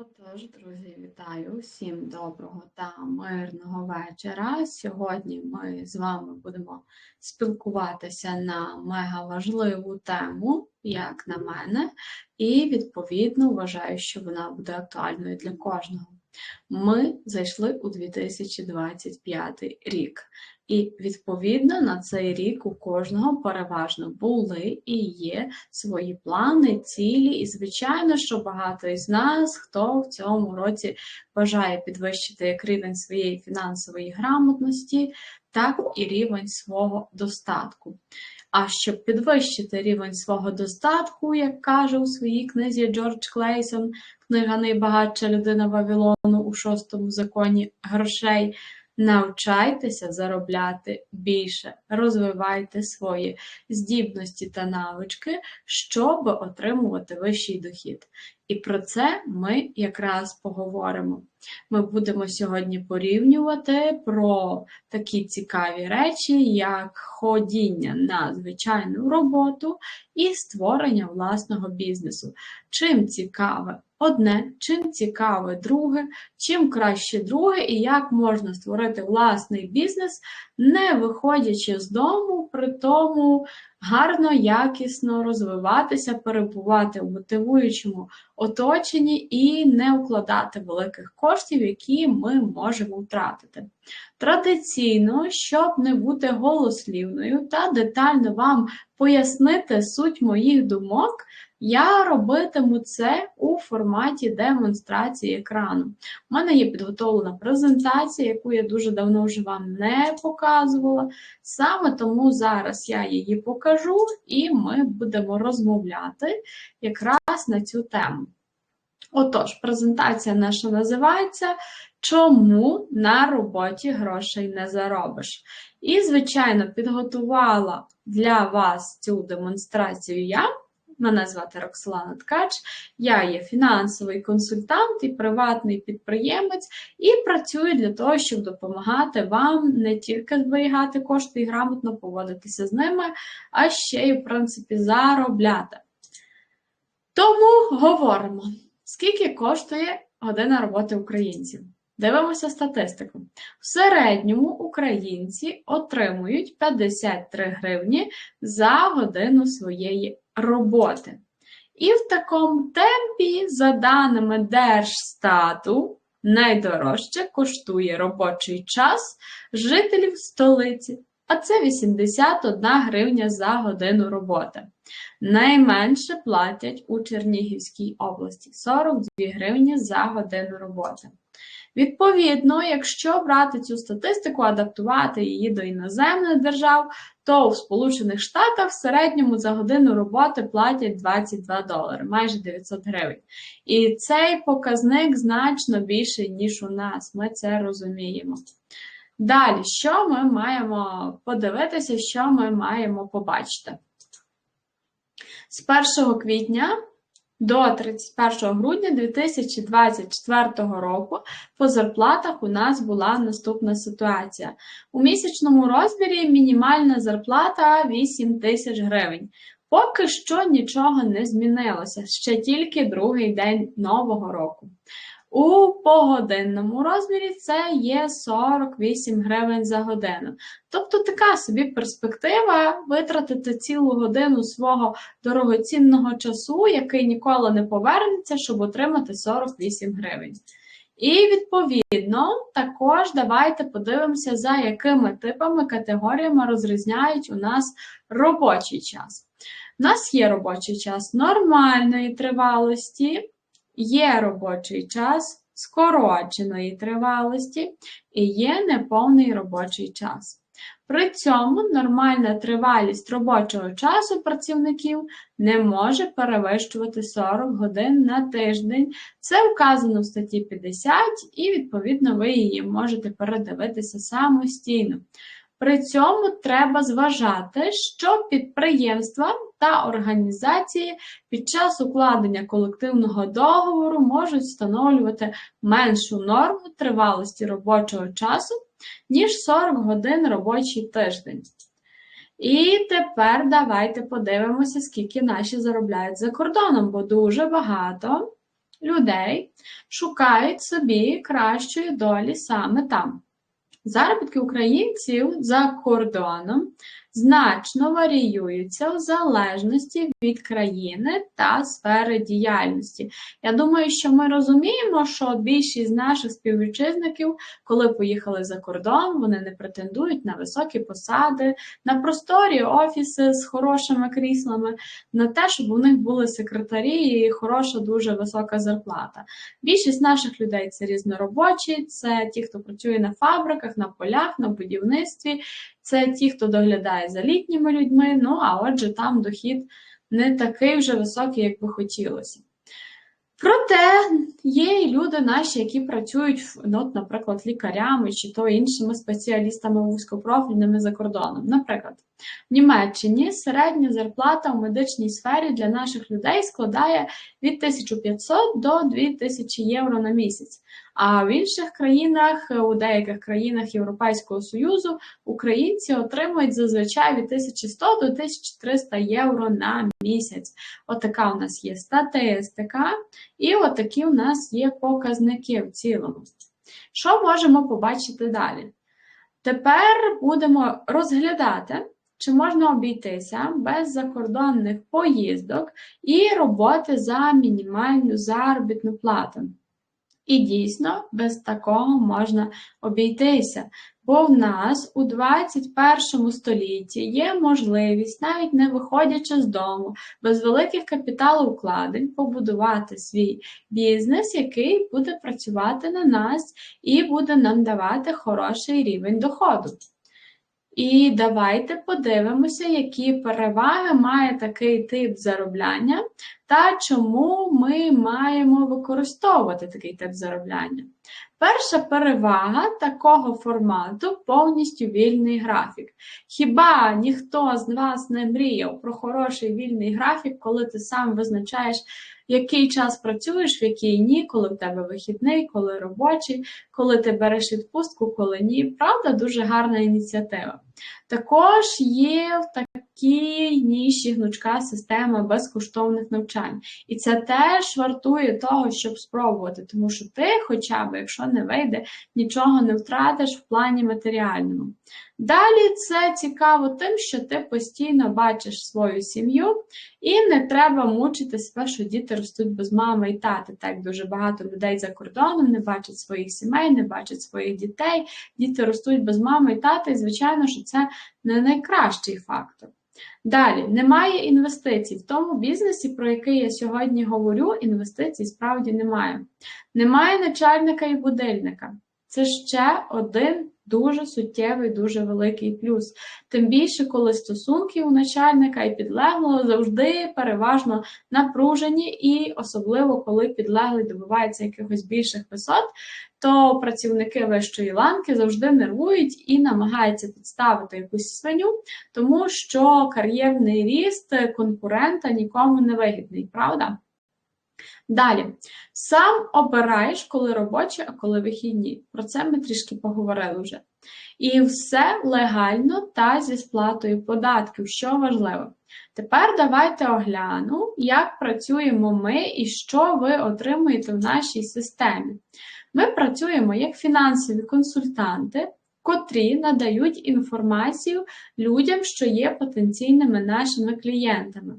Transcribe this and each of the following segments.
Отож, друзі, вітаю всім доброго та мирного вечора. Сьогодні ми з вами будемо спілкуватися на мегаважливу тему, як на мене, і відповідно вважаю, що вона буде актуальною для кожного. Ми зайшли у 2025 рік, і відповідно на цей рік у кожного переважно були і є свої плани, цілі. І, звичайно, що багато із нас, хто в цьому році бажає підвищити як рівень своєї фінансової грамотності, так і рівень свого достатку. А щоб підвищити рівень свого достатку, як каже у своїй книзі Джордж Клейсон, книга Найбагатша людина Вавилону у шостому законі грошей. Навчайтеся заробляти більше, розвивайте свої здібності та навички, щоб отримувати вищий дохід. І про це ми якраз поговоримо. Ми будемо сьогодні порівнювати про такі цікаві речі, як ходіння на звичайну роботу і створення власного бізнесу. Чим цікаве одне, чим цікаве друге, чим краще друге, і як можна створити власний бізнес, не виходячи з дому, при тому гарно, якісно розвиватися, перебувати в мотивуючому оточенні і не укладати великих коштів, які ми можемо втратити. Традиційно, щоб не бути голослівною та детально вам пояснити суть моїх думок, я робитиму це у форматі демонстрації екрану. У мене є підготовлена презентація, яку я дуже давно вже вам не показувала. Саме тому зараз я її покажу і ми будемо розмовляти якраз на цю тему. Отож, презентація наша називається Чому на роботі грошей не заробиш? І, звичайно, підготувала для вас цю демонстрацію я. Мене звати Роксолана Ткач, я є фінансовий консультант і приватний підприємець, і працюю для того, щоб допомагати вам не тільки зберігати кошти і грамотно поводитися з ними, а ще й, в принципі, заробляти. Тому говоримо, скільки коштує година роботи українців. Дивимося статистику. В середньому українці отримують 53 гривні за годину своєї роботи. І в такому темпі, за даними Держстату, найдорожче коштує робочий час жителів столиці, а це 81 гривня за годину роботи. Найменше платять у Чернігівській області 42 гривні за годину роботи. Відповідно, якщо брати цю статистику, адаптувати її до іноземних держав, то в Сполучених Штатах в середньому за годину роботи платять 22 долари, майже 900 гривень. І цей показник значно більший, ніж у нас. Ми це розуміємо. Далі, що ми маємо подивитися, що ми маємо побачити? З 1 квітня до 31 грудня 2024 року по зарплатах у нас була наступна ситуація. У місячному розмірі мінімальна зарплата 8 тисяч гривень. Поки що нічого не змінилося, ще тільки другий день нового року. У погодинному розмірі це є 48 гривень за годину. Тобто така собі перспектива витратити цілу годину свого дорогоцінного часу, який ніколи не повернеться, щоб отримати 48 гривень. І, відповідно, також давайте подивимося, за якими типами категоріями розрізняють у нас робочий час. У нас є робочий час нормальної тривалості є робочий час скороченої тривалості і є неповний робочий час. При цьому нормальна тривалість робочого часу працівників не може перевищувати 40 годин на тиждень. Це вказано в статті 50, і, відповідно, ви її можете передивитися самостійно. При цьому треба зважати, що підприємства та організації під час укладення колективного договору можуть встановлювати меншу норму тривалості робочого часу, ніж 40 годин робочий тиждень. І тепер давайте подивимося, скільки наші заробляють за кордоном, бо дуже багато людей шукають собі кращої долі саме там. Заробітки українців за кордоном значно варіюються в залежності від країни та сфери діяльності. Я думаю, що ми розуміємо, що більшість наших співвітчизників, коли поїхали за кордон, вони не претендують на високі посади, на просторі офіси з хорошими кріслами, на те, щоб у них були секретарі і хороша, дуже висока зарплата. Більшість наших людей це різноробочі, це ті, хто працює на фабриках, на полях, на будівництві. Це ті, хто доглядає за літніми людьми, ну а отже, там дохід не такий вже високий, як би хотілося. Проте є і люди наші, які працюють, ну, наприклад, лікарями чи то іншими спеціалістами вузькопрофільними за кордоном. Наприклад, в Німеччині середня зарплата у медичній сфері для наших людей складає від 1500 до 2000 євро на місяць. А в інших країнах, у деяких країнах Європейського Союзу, українці отримують зазвичай від 1100 до 1300 євро на місяць. Отака у нас є статистика, і отакі у нас є показники в цілому. Що можемо побачити далі? Тепер будемо розглядати. Чи можна обійтися без закордонних поїздок і роботи за мінімальну заробітну плату? І дійсно, без такого можна обійтися. Бо в нас у 21 столітті є можливість, навіть не виходячи з дому, без великих капіталовкладень, побудувати свій бізнес, який буде працювати на нас і буде нам давати хороший рівень доходу. І давайте подивимося, які переваги має такий тип заробляння та чому ми маємо використовувати такий тип заробляння. Перша перевага такого формату повністю вільний графік. Хіба ніхто з вас не мріяв про хороший вільний графік, коли ти сам визначаєш, який час працюєш, в який ні, коли в тебе вихідний, коли робочий, коли ти береш відпустку, коли ні. Правда, дуже гарна ініціатива. Також є в такій ніші гнучка система безкоштовних навчань. І це теж вартує того, щоб спробувати, тому що ти, хоча б, якщо не вийде, нічого не втратиш в плані матеріальному. Далі це цікаво тим, що ти постійно бачиш свою сім'ю, і не треба мучити себе, що діти ростуть без мами і тати. Так дуже багато людей за кордоном не бачать своїх сімей, не бачать своїх дітей, діти ростуть без мами і тати, і звичайно, що це не найкращий фактор. Далі, немає інвестицій. В тому бізнесі, про який я сьогодні говорю, інвестицій справді немає. Немає начальника і будильника. Це ще один дуже суттєвий, дуже великий плюс. Тим більше, коли стосунки у начальника і підлеглого завжди переважно напружені, і особливо коли підлеглий добивається якихось більших висот, то працівники вищої ланки завжди нервують і намагаються підставити якусь свиню, тому що кар'єрний ріст конкурента нікому не вигідний, правда? Далі, сам обираєш, коли робочі, а коли вихідні. Про це ми трішки поговорили вже. І все легально та зі сплатою податків, що важливо. Тепер давайте огляну, як працюємо ми і що ви отримуєте в нашій системі. Ми працюємо як фінансові консультанти, котрі надають інформацію людям, що є потенційними нашими клієнтами.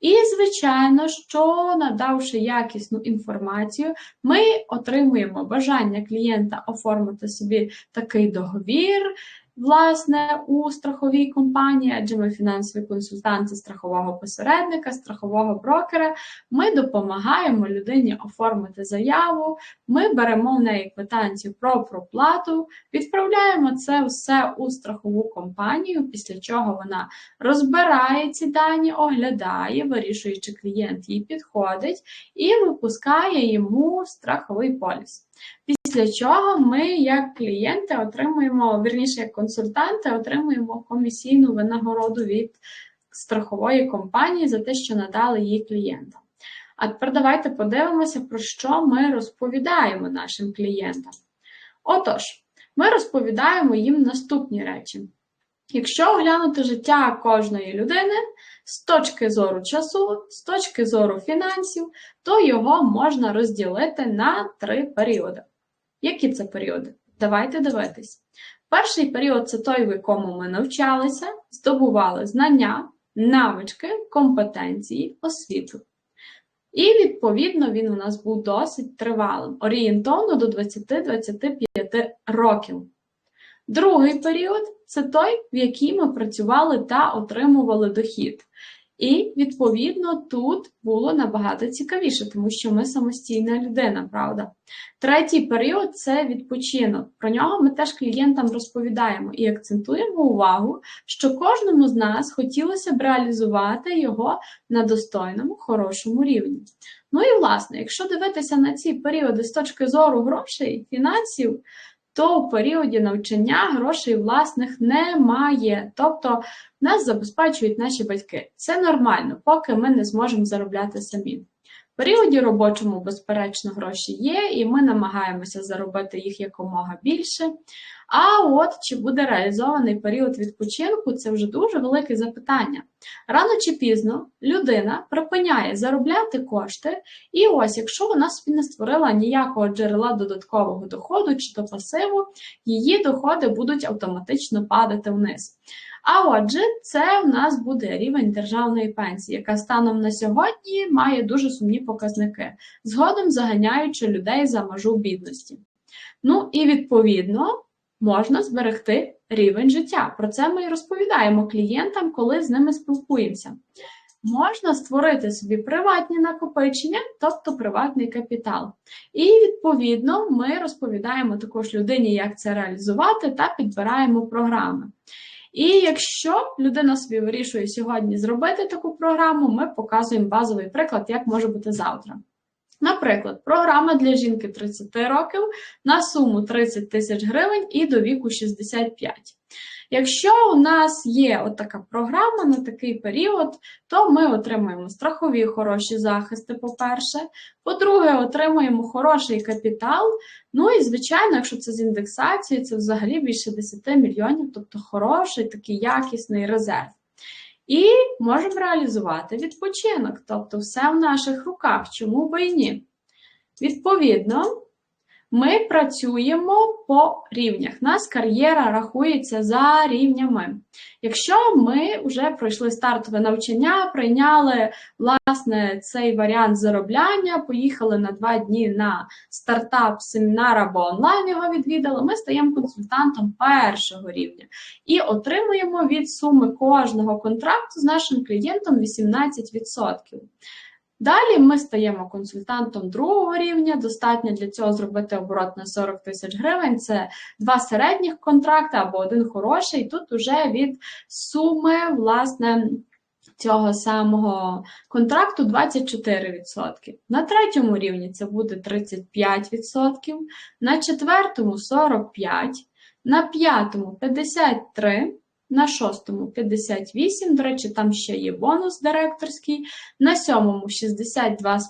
І, звичайно, що надавши якісну інформацію, ми отримуємо бажання клієнта оформити собі такий договір, власне, у страховій компанії, адже ми фінансові консультанти страхового посередника, страхового брокера. Ми допомагаємо людині оформити заяву, ми беремо в неї квитанцію про проплату, відправляємо це все у страхову компанію, після чого вона розбирає ці дані, оглядає, вирішує, чи клієнт їй підходить, і випускає йому страховий поліс. Після чого ми, як клієнти, отримуємо, вірніше, як консультанти, отримуємо комісійну винагороду від страхової компанії за те, що надали її клієнтам. А тепер давайте подивимося, про що ми розповідаємо нашим клієнтам. Отож, ми розповідаємо їм наступні речі. Якщо оглянути життя кожної людини з точки зору часу, з точки зору фінансів, то його можна розділити на три періоди. Які це періоди? Давайте дивитись. Перший період це той, в якому ми навчалися, здобували знання, навички, компетенції, освіту. І, відповідно, він у нас був досить тривалим, орієнтовно до 20-25 років. Другий період це той, в який ми працювали та отримували дохід. І, відповідно, тут було набагато цікавіше, тому що ми самостійна людина, правда? Третій період це відпочинок. Про нього ми теж клієнтам розповідаємо і акцентуємо увагу, що кожному з нас хотілося б реалізувати його на достойному, хорошому рівні. Ну і власне, якщо дивитися на ці періоди з точки зору грошей, фінансів, то у періоді навчання грошей власних немає. Тобто нас забезпечують наші батьки. Це нормально, поки ми не зможемо заробляти самі. Періоді робочому, безперечно, гроші є, і ми намагаємося заробити їх якомога більше. А от чи буде реалізований період відпочинку, це вже дуже велике запитання. Рано чи пізно людина припиняє заробляти кошти, і ось, якщо вона собі не створила ніякого джерела додаткового доходу чи до пасиву, її доходи будуть автоматично падати вниз. А отже, це у нас буде рівень державної пенсії, яка станом на сьогодні має дуже сумні показники, згодом заганяючи людей за межу бідності. Ну і відповідно можна зберегти рівень життя. Про це ми і розповідаємо клієнтам, коли з ними спілкуємося. Можна створити собі приватні накопичення, тобто приватний капітал. І, відповідно, ми розповідаємо також людині, як це реалізувати, та підбираємо програми. І якщо людина собі вирішує сьогодні зробити таку програму, ми показуємо базовий приклад, як може бути завтра. Наприклад, програма для жінки 30 років на суму 30 тисяч гривень і до віку 65. Якщо у нас є от така програма на такий період, то ми отримуємо страхові хороші захисти, по-перше. По-друге, отримуємо хороший капітал. Ну і, звичайно, якщо це з індексацією, це взагалі більше 10 мільйонів, тобто хороший такий якісний резерв. І можемо реалізувати відпочинок, тобто все в наших руках, чому би і ні. Відповідно, ми працюємо по рівнях. Нас кар'єра рахується за рівнями. Якщо ми вже пройшли стартове навчання, прийняли власне цей варіант заробляння, поїхали на два дні на стартап, семінар або онлайн його відвідали, ми стаємо консультантом першого рівня і отримуємо від суми кожного контракту з нашим клієнтом 18%. Далі ми стаємо консультантом другого рівня. Достатньо для цього зробити оборот на 40 тисяч гривень. Це два середніх контракти або один хороший. Тут уже від суми, власне, цього самого контракту 24%. На третьому рівні це буде 35%, на четвертому 45%, на п'ятому 53%. На шостому 58, до речі, там ще є бонус директорський, на сьомому 62,5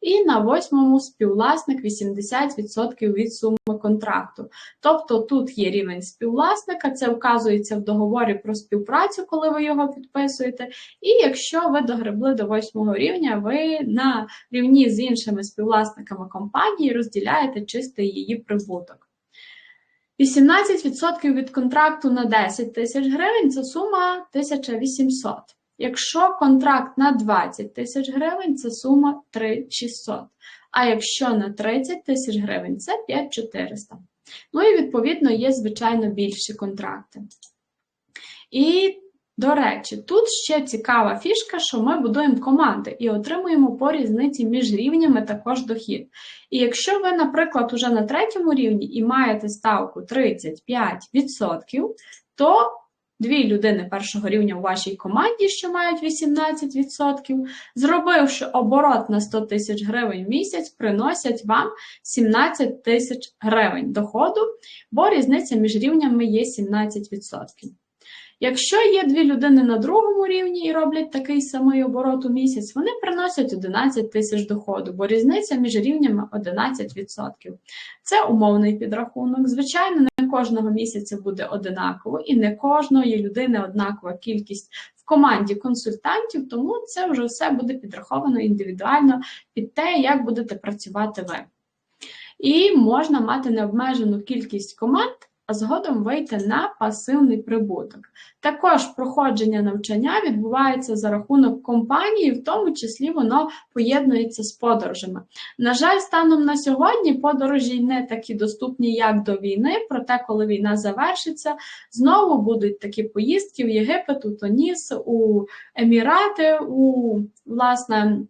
і на восьмому співвласник 80% від суми контракту. Тобто тут є рівень співвласника, це вказується в договорі про співпрацю, коли ви його підписуєте. І якщо ви догребли до восьмого рівня, ви на рівні з іншими співвласниками компанії розділяєте чистий її прибуток. 18% від контракту на 10 тисяч гривень це сума 1800. Якщо контракт на 20 тисяч гривень, це сума 3600. А якщо на 30 тисяч гривень, це 5400. Ну і відповідно є, звичайно, більші контракти. І до речі, тут ще цікава фішка, що ми будуємо команди і отримуємо по різниці між рівнями також дохід. І якщо ви, наприклад, уже на третьому рівні і маєте ставку 35%, то дві людини першого рівня у вашій команді, що мають 18%, зробивши оборот на 100 тисяч гривень в місяць, приносять вам 17 тисяч гривень доходу, бо різниця між рівнями є 17%. Якщо є дві людини на другому рівні і роблять такий самий оборот у місяць, вони приносять 11 тисяч доходу, бо різниця між рівнями 11%. Це умовний підрахунок. Звичайно, не кожного місяця буде одинаково, і не кожної людини однакова кількість в команді консультантів, тому це вже все буде підраховано індивідуально під те, як будете працювати ви. І можна мати необмежену кількість команд а згодом вийти на пасивний прибуток. Також проходження навчання відбувається за рахунок компанії, в тому числі воно поєднується з подорожами. На жаль, станом на сьогодні подорожі не такі доступні, як до війни, проте, коли війна завершиться, знову будуть такі поїздки в Єгипет, у Тоніс, у Емірати, у власне.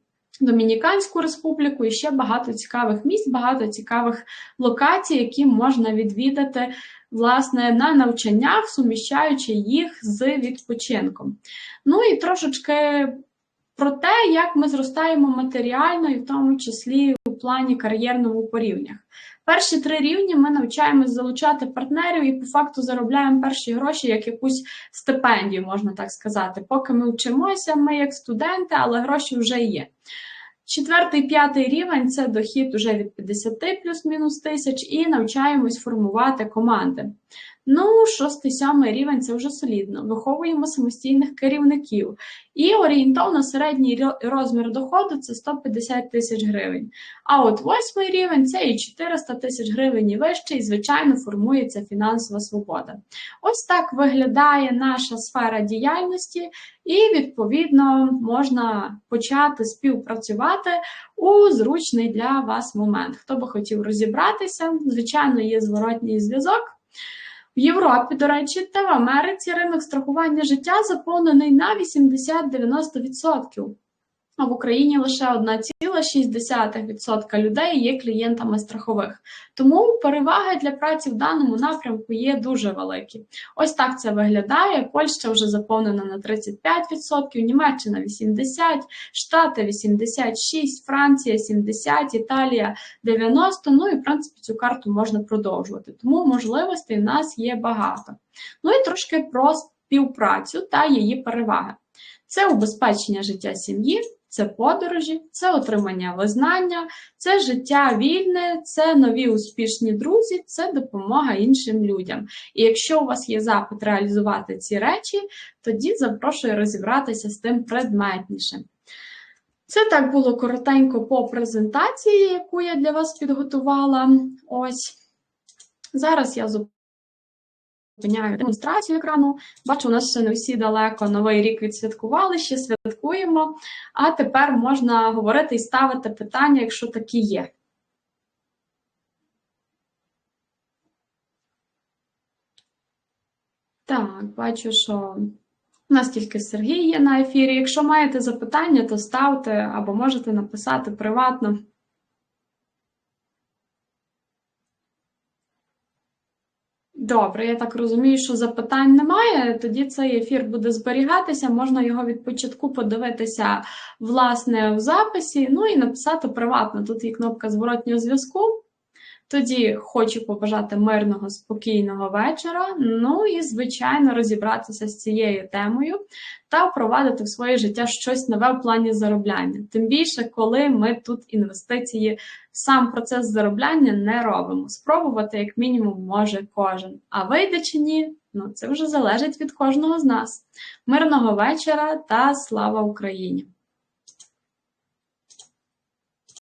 Домініканську республіку і ще багато цікавих місць, багато цікавих локацій, які можна відвідати власне, на навчаннях, суміщаючи їх з відпочинком. Ну і трошечки про те, як ми зростаємо матеріально, і в тому числі у плані кар'єрному по рівнях. Перші три рівні ми навчаємось залучати партнерів і по факту заробляємо перші гроші як якусь стипендію, можна так сказати. Поки ми вчимося, ми як студенти, але гроші вже є. Четвертий, п'ятий рівень це дохід уже від 50 плюс-мінус тисяч, і навчаємось формувати команди. Ну, шостий, сьомий рівень це вже солідно. Виховуємо самостійних керівників. І орієнтовно середній розмір доходу це 150 тисяч гривень. А от восьмий рівень це і 400 тисяч гривень і вище, і, звичайно, формується фінансова свобода. Ось так виглядає наша сфера діяльності, і, відповідно, можна почати співпрацювати у зручний для вас момент. Хто би хотів розібратися, звичайно, є зворотній зв'язок. В Європі, до речі, та в Америці ринок страхування життя заповнений на 80-90% а в Україні лише 1,6% людей є клієнтами страхових. Тому переваги для праці в даному напрямку є дуже великі. Ось так це виглядає. Польща вже заповнена на 35%, Німеччина 80%, Штати 86%, Франція 70%, Італія 90%. Ну і в принципі цю карту можна продовжувати. Тому можливостей в нас є багато. Ну і трошки про співпрацю та її переваги. Це убезпечення життя сім'ї, це подорожі, це отримання визнання, це життя вільне, це нові успішні друзі, це допомога іншим людям. І якщо у вас є запит реалізувати ці речі, тоді запрошую розібратися з тим предметніше. Це так було коротенько по презентації, яку я для вас підготувала. Ось. Зараз я зупиню. Зупиняю демонстрацію екрану. Бачу, у нас ще не всі далеко новий рік відсвяткували, ще святкуємо. А тепер можна говорити і ставити питання, якщо такі є. Так, бачу, що у нас тільки Сергій є на ефірі. Якщо маєте запитання, то ставте або можете написати приватно. Добре, я так розумію, що запитань немає. Тоді цей ефір буде зберігатися, можна його від початку подивитися власне в записі, ну і написати приватно. Тут є кнопка зворотнього зв'язку. Тоді хочу побажати мирного, спокійного вечора. Ну і, звичайно, розібратися з цією темою та впровадити в своє життя щось нове в плані заробляння. Тим більше, коли ми тут інвестиції, сам процес заробляння не робимо. Спробувати, як мінімум, може кожен. А вийде чи ні? Ну це вже залежить від кожного з нас. Мирного вечора та слава Україні!